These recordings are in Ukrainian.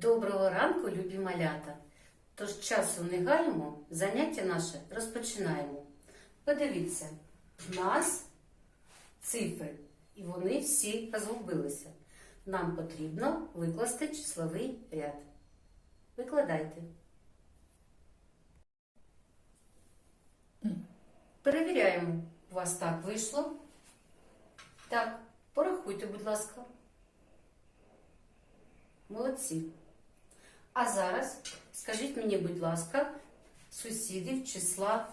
Доброго ранку, любі малята! Тож часу не гаємо, заняття наше розпочинаємо. Подивіться, в нас цифри, і вони всі розгубилися. Нам потрібно викласти числовий ряд. Викладайте. Перевіряємо. У вас так вийшло? Так, порахуйте, будь ласка. Молодці. А зараз скажіть мені, будь ласка, сусідів числа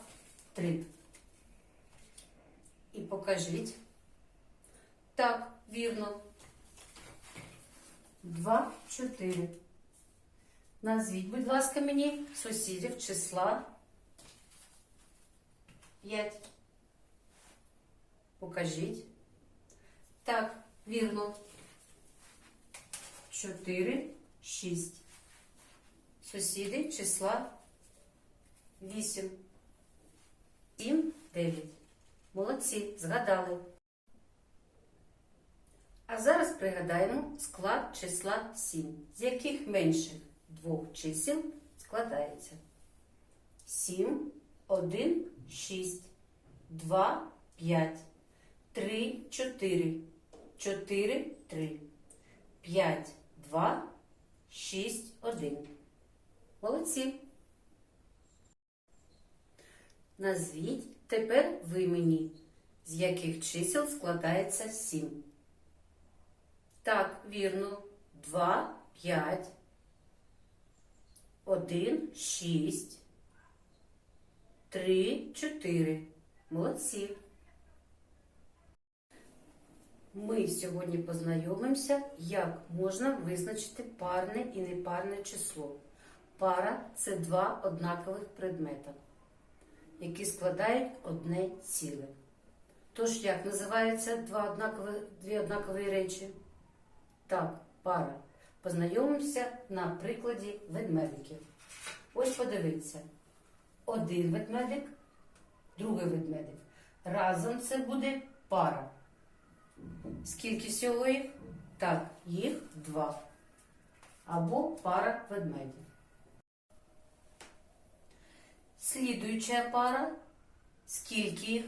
3. І покажіть. Так, вірно. 2, 4. Назвіть, будь ласка, мені сусідів числа 5. Покажіть. Так, вірно. 4, 6. Сусіди числа 8. 7, 9. Молодці, згадали. А зараз пригадаємо склад числа 7, з яких менших двох чисел складається. 7, 1, 6, 2, 5, 3, 4, 4, 3, 5, 2, 6, 1. Молодці. Назвіть тепер ви мені, з яких чисел складається 7. Так, вірно. 2, 5, 1, 6, 3, 4. Молодці. Ми сьогодні познайомимося, як можна визначити парне і непарне число. Пара це два однакових предмета, які складають одне ціле. Тож, як називаються два однакові, дві однакові речі? Так, пара. Познайомимося на прикладі ведмедиків. Ось подивіться. Один ведмедик, другий ведмедик. Разом це буде пара. Скільки всього їх? Так, їх два. Або пара ведмедів. Слідуюча пара. Скільки їх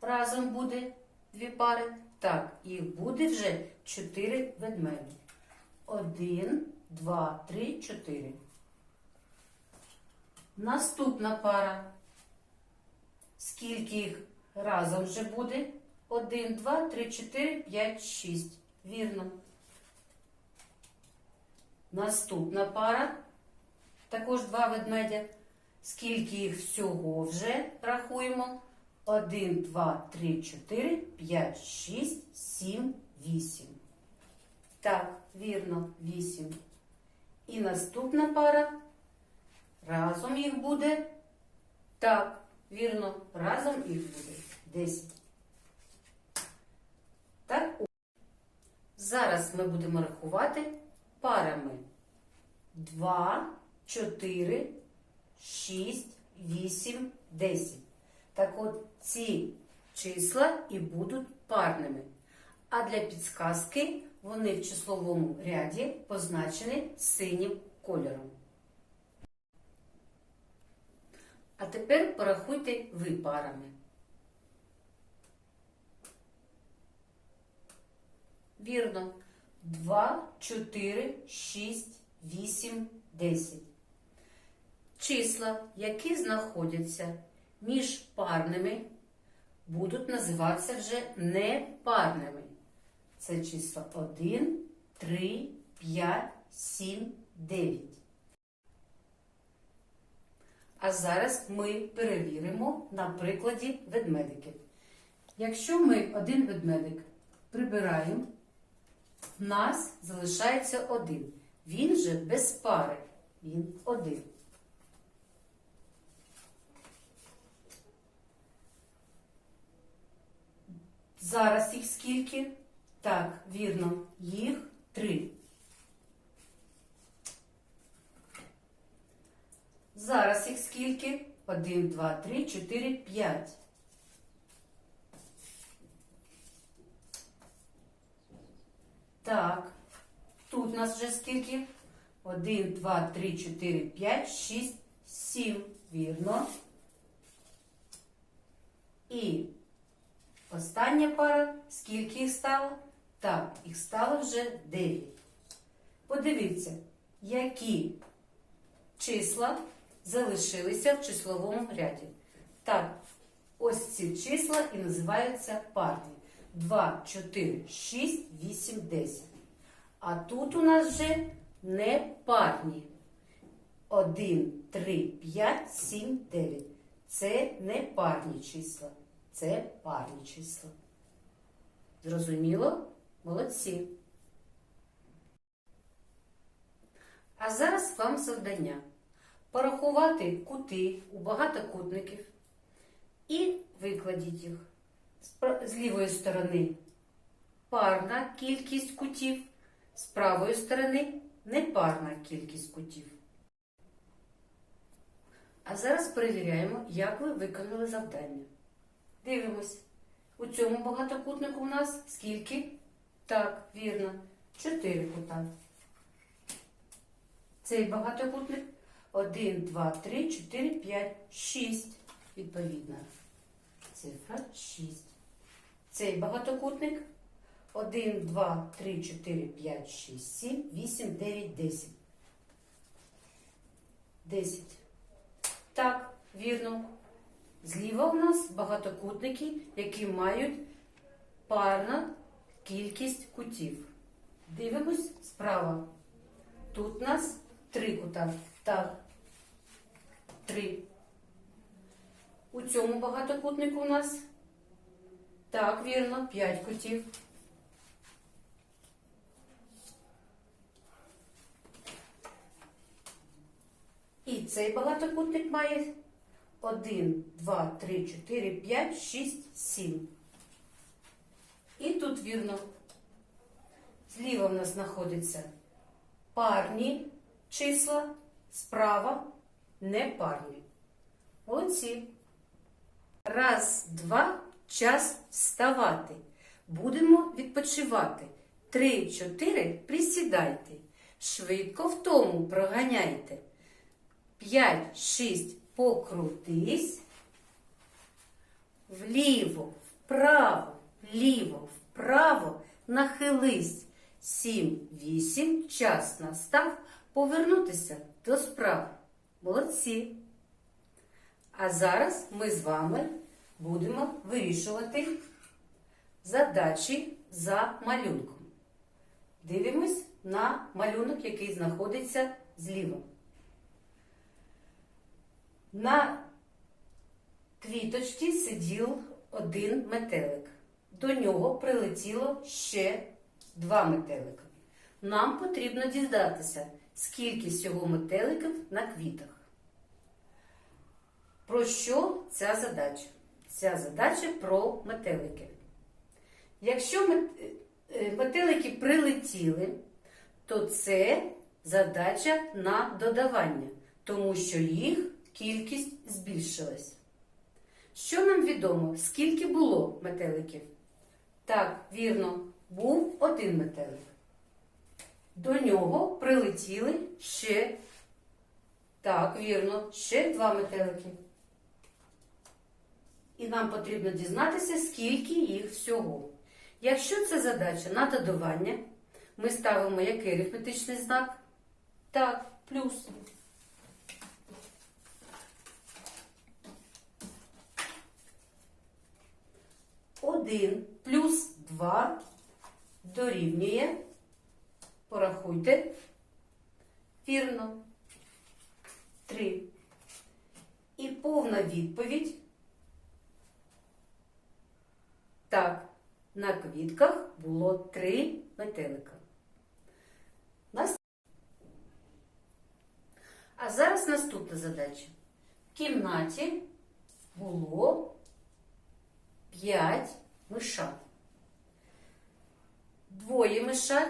разом буде? Дві пари? Так, їх буде вже чотири ведмеді. Один, два, три, чотири. Наступна пара. Скільки їх разом вже буде? Один, два, три, чотири, п'ять, шість. Вірно. Наступна пара. Також два ведмедя. Скільки їх всього вже рахуємо? 1, 2, 3, 4, 5, 6, 7, 8. Так, вірно, 8. І наступна пара. Разом їх буде. Так, вірно, разом їх буде 10. Так, зараз ми будемо рахувати парами 2, 4, 6, 8, 10. Так от ці числа і будуть парними. А для підсказки вони в числовому ряді позначені синім кольором. А тепер порахуйте ви парами. Вірно. 2, 4, 6, 8, 10. Числа, які знаходяться між парними, будуть називатися вже непарними. Це числа 1, 3, 5, 7, 9. А зараз ми перевіримо на прикладі ведмедиків. Якщо ми один ведмедик прибираємо, в нас залишається один. Він же без пари. Він один. Зараз їх скільки? Так, вірно, їх три. Зараз їх скільки? Один, два, три, чотири, п'ять. Так, тут у нас вже скільки? 1, 2, 3, 4, 5, 6, 7. Вірно. І остання пара, скільки їх стало? Так, їх стало вже 9. Подивіться, які числа залишилися в числовому ряді. Так, ось ці числа і називаються парні. 2, 4, 6, 8, 10. А тут у нас вже не парні. 1, 3, 5, 7, 9. Це не парні числа. Це парні числа. Зрозуміло? Молодці. А зараз вам завдання порахувати кути у багатокутників і викладіть їх. З лівої сторони парна кількість кутів, з правої сторони непарна кількість кутів. А зараз перевіряємо, як ви виконали завдання. Дивимось. У цьому багатокутнику у нас скільки? Так, вірно, 4 кута. Цей багатокутник 1, 2, 3, 4, 5, 6. Відповідна цифра 6. Цей багатокутник 1, 2, 3, 4, 5, 6, 7, 8, 9, 10. 10. Так, вірно. Зліва у нас багатокутники, які мають парну кількість кутів. Дивимось справа. Тут у нас три кута. Так. Три. У цьому багатокутнику у нас. Так, вірно, п'ять кутів. І цей багатокутник має 1, 2, 3, 4, 5, 6, 7. І тут вірно. Зліва в нас знаходиться парні числа, справа непарні. Молодці. Раз, два, час вставати. Будемо відпочивати. Три, чотири, присідайте. Швидко в тому проганяйте. П'ять, шість, покрутись. Вліво, вправо, вліво, вправо, нахились. Сім, вісім, час настав повернутися до справ. Молодці. А зараз ми з вами будемо вирішувати задачі за малюнком. Дивимось на малюнок, який знаходиться зліва. На квіточці сидів один метелик. До нього прилетіло ще два метелика. Нам потрібно дізнатися, скільки всього метеликів на квітах. Про що ця задача? Ця задача про метелики. Якщо е, метелики прилетіли, то це задача на додавання, тому що їх кількість збільшилась. Що нам відомо, скільки було метеликів? Так, вірно, був один метелик. До нього прилетіли ще, так, вірно, ще два метелики. І нам потрібно дізнатися, скільки їх всього. Якщо це задача на додавання, ми ставимо який арифметичний знак? Так, плюс. Один плюс два дорівнює. Порахуйте. Вірно. Три. І повна відповідь. Так, на квітках було три метелика. А зараз наступна задача. В кімнаті було п'ять мишат. Двоє мишат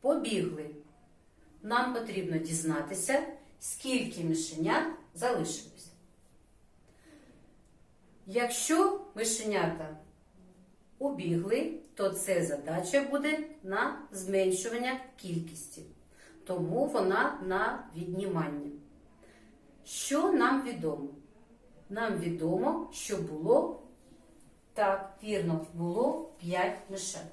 побігли. Нам потрібно дізнатися, скільки мишенят залишилось. Якщо мишенята убігли, то це задача буде на зменшування кількості. тому вона на відніманні. Що нам відомо? Нам відомо, що було, так, вірно, було 5 мишат.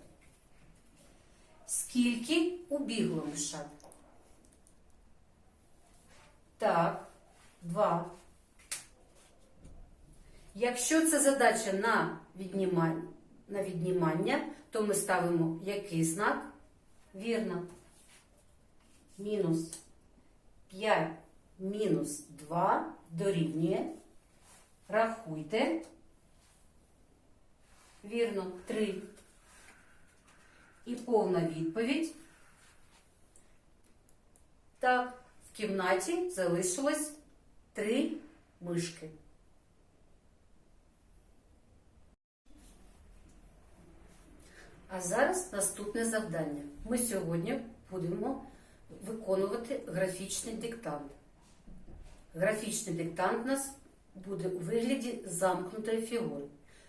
Скільки убігло мишат? Так, 2. Якщо це задача на віднімання, на віднімання, то ми ставимо який знак? Вірно. Мінус 5 мінус 2 дорівнює. Рахуйте. Вірно, 3. І повна відповідь. Так, в кімнаті залишилось 3 мишки. А зараз наступне завдання. Ми сьогодні будемо виконувати графічний диктант. Графічний диктант у нас буде у вигляді замкнутої фігури.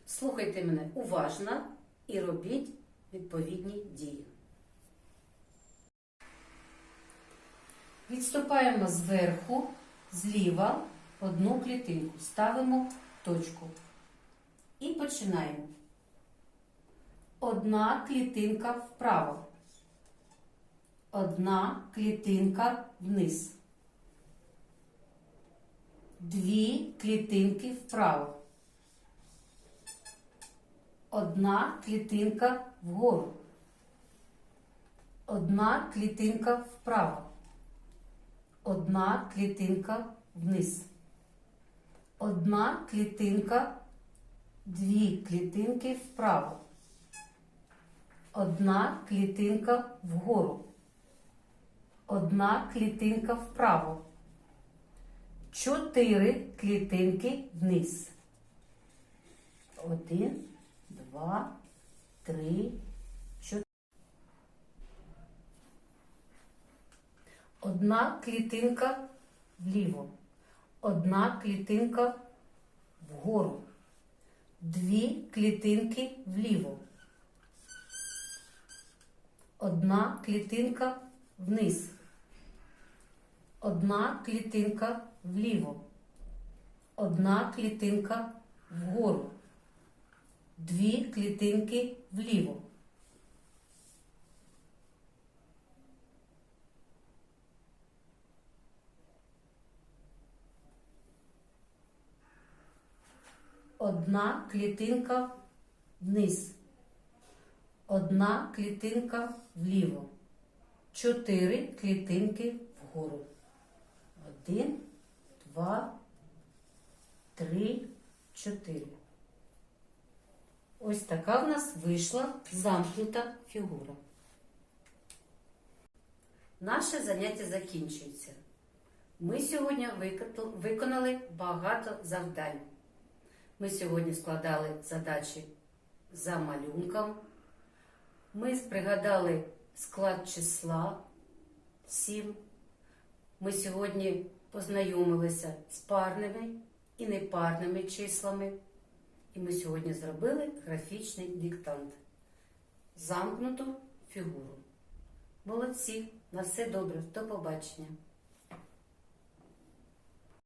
Слухайте мене уважно і робіть відповідні дії. Відступаємо зверху, зліва одну клітинку, ставимо точку. І починаємо. Одна клітинка вправо. Одна клітинка вниз. Дві клітинки вправо. Одна клітинка вгору. Одна клітинка вправо. Одна клітинка вниз. Одна клітинка, дві клітинки вправо. Одна клітинка вгору. Одна клітинка вправо. Чотири клітинки вниз. Один, два, три, чотири. Одна клітинка вліво. Одна клітинка вгору. Дві клітинки вліво. Одна клітинка вниз. Одна клітинка вліво. Одна клітинка вгору. Дві клітинки вліво. Одна клітинка вниз. Одна клітинка вліво. Чотири клітинки вгору. Один, два, три, чотири. Ось така в нас вийшла замкнута фігура. Наше заняття закінчується. Ми сьогодні виконали- багато завдань. Ми сьогодні складали задачі за малюнком. Ми пригадали склад числа 7. Ми сьогодні познайомилися з парними і непарними числами. І ми сьогодні зробили графічний диктант. Замкнуту фігуру. Молодці! На все добре, до побачення!